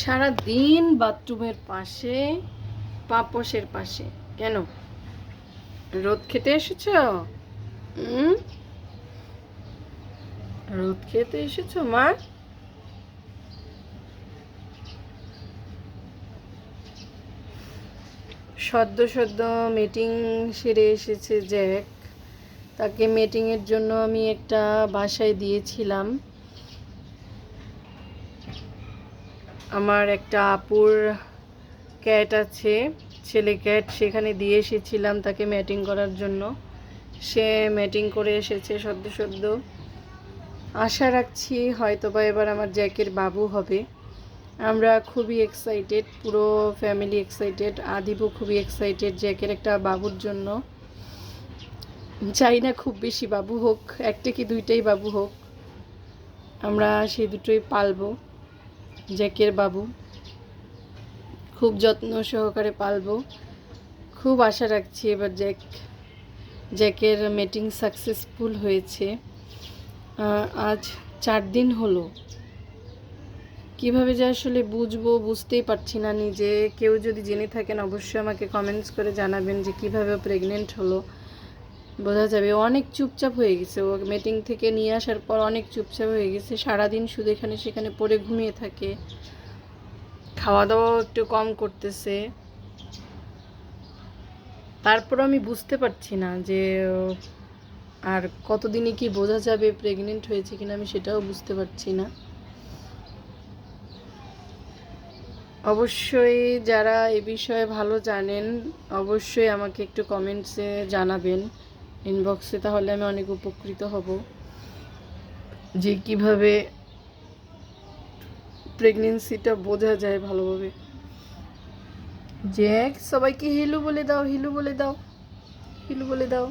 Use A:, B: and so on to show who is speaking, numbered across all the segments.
A: সারা দিন বাথরুমের পাশে, পাপোশের পাশে। কেন? রোদ খেতে এসেছ? রোদ খেতে এসেছ, মা? সদ্য সদ্য মিটিং সেরে এসেছে জ্যাক। তাকে মিটিংয়ের জন্য আমি একটা বাসায় দিয়েছিলাম। আমার একটা আপুর ক্যাট আছে, ছেলে ক্যাট সেখানে দিয়ে এসেছিলাম তাকে ম্যাটিং করার জন্য। সে ম্যাটিং করে এসেছে সদ্য সদ্য। আশা রাখছি হয়তো বা এবার আমার জ্যাকের বাবু হবে। আমরা খুবই এক্সাইটেড পুরো ফ্যামিলি এক্সাইটেড আদিবও খুবই এক্সাইটেড জ্যাকের একটা বাবুর জন্য। চাই না খুব বেশি বাবু হোক, একটা কি দুইটাই বাবু হোক। আমরা সেই দুটোই পালবো, জ্যাকের বাবু। খুব যত্ন সহকারে পালবো। খুব আশা রাখছি এবার জ্যাক, জ্যাকের মিটিং সাকসেসফুল হয়েছে। আজ চার দিন হলো। কীভাবে যে আসলে বুঝব বুঝতেই পারছি না নিজে। কেউ যদি জেনে থাকেন অবশ্যই আমাকে কমেন্টস করে জানাবেন যে কীভাবে প্রেগনেন্ট হলো। বোঝা যাবে অনেক চুপচাপ হয়ে গেছে। ও মিটিং থেকে নিয়ে আসার পর অনেক চুপচাপ হয়ে গেছে। সারাদিন শুধু এখানে সেখানে পড়ে ঘুমিয়ে থাকে। খাওয়া দাওয়াও একটু কম করতেছে। তারপর আমি বুঝতে পারছি না যে, আর কতদিনে কি বোঝা যাবে প্রেগনেন্ট হয়েছে কিনা আমি সেটাও বুঝতে পারছি না। অবশ্যই যারা এ বিষয়ে ভালো জানেন, অবশ্যই আমাকে একটু কমেন্টসে জানাবেন। ইনবক্সে তাহলে আমি অনেক উপকৃত হব। যে কীভাবে প্রেগনেন্সিটা বোঝা যায় ভালোভাবে। জ্যাক সবাইকে হিলু বলে দাও হিলু বলে দাও হিলু বলে দাও।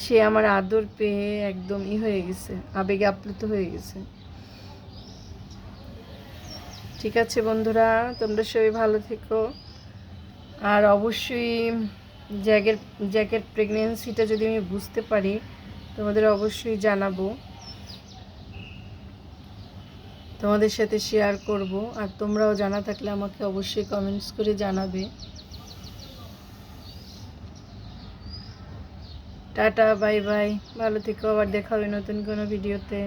A: সে আমার আদর পেয়ে একদম ই হয়ে গেছে, আবেগে আপ্লুত হয়ে গেছে। ঠিক আছে বন্ধুরা, তোমরা সবাই ভালো থেকো। আর অবশ্যই জ্যাকের জ্যাকের প্রেগনেন্সিটা যদি আমি বুঝতে পারি, তোমাদের অবশ্যই জানাব। তোমাদের সাথে শেয়ার করব। আর তোমরাও জানা থাকলে আমাকে অবশ্যই কমেন্টস করে জানাবে। টাটা বাই বাই ভালো থেকো, আবার দেখা হবে নতুন কোনো ভিডিওতে